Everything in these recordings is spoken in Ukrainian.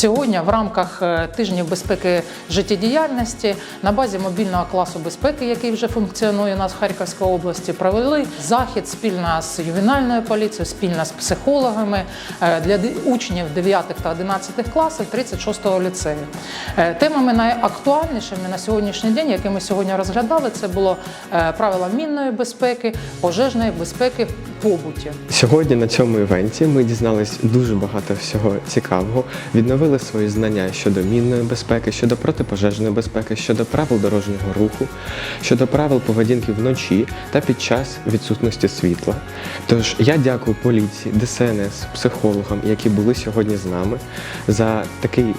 Сьогодні в рамках е, тижнів безпеки життєдіяльності на базі мобільного класу безпеки, який вже функціонує у нас в Харківській області, провели захід спільно з ювенальною поліцією, спільно з психологами е, для учнів 9 та 11 класів 36-го ліцею. Е, Темами найактуальнішими на сьогоднішній день, які ми сьогодні розглядали, це було правила мінної безпеки, пожежної безпеки в побуті. Сьогодні на цьому івенті ми дізнались дуже багато всього цікавого, відновили свої знання щодо мінної безпеки, щодо протипожежної безпеки, щодо правил дорожнього руху, щодо правил поведінки вночі та під час відсутності світла. Тож я дякую поліції, ДСНС, психологам, які були сьогодні з нами за такий.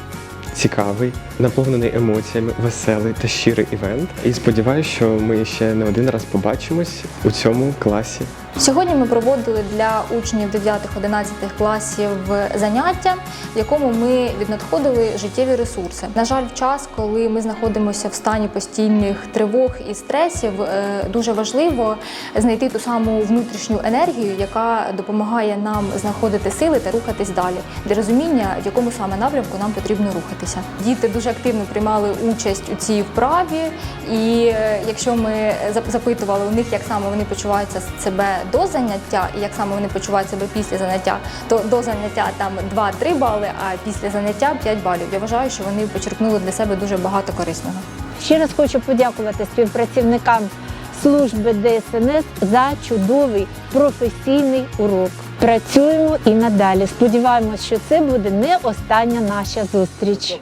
Цікавий, наповнений емоціями, веселий та щирий івент. І сподіваюся, що ми ще не один раз побачимось у цьому класі. Сьогодні ми проводили для учнів 9-11 класів заняття, в якому ми віднадходили життєві ресурси. На жаль, в час, коли ми знаходимося в стані постійних тривог і стресів, е, дуже важливо знайти ту саму внутрішню енергію, яка допомагає нам знаходити сили та рухатись далі для розуміння, в якому саме напрямку нам потрібно рухатися. Діти дуже активно приймали участь у цій вправі, і е, якщо ми запитували у них, як саме вони почуваються себе до заняття, і як саме вони почувають себе після заняття, то до заняття там 2-3 бали, а після заняття 5 балів. Я вважаю, що вони почерпнули для себе дуже багато корисного. Ще раз хочу подякувати співпрацівникам служби ДСНС за чудовий професійний урок. Працюємо і надалі. Сподіваємось, що це буде не остання наша зустріч.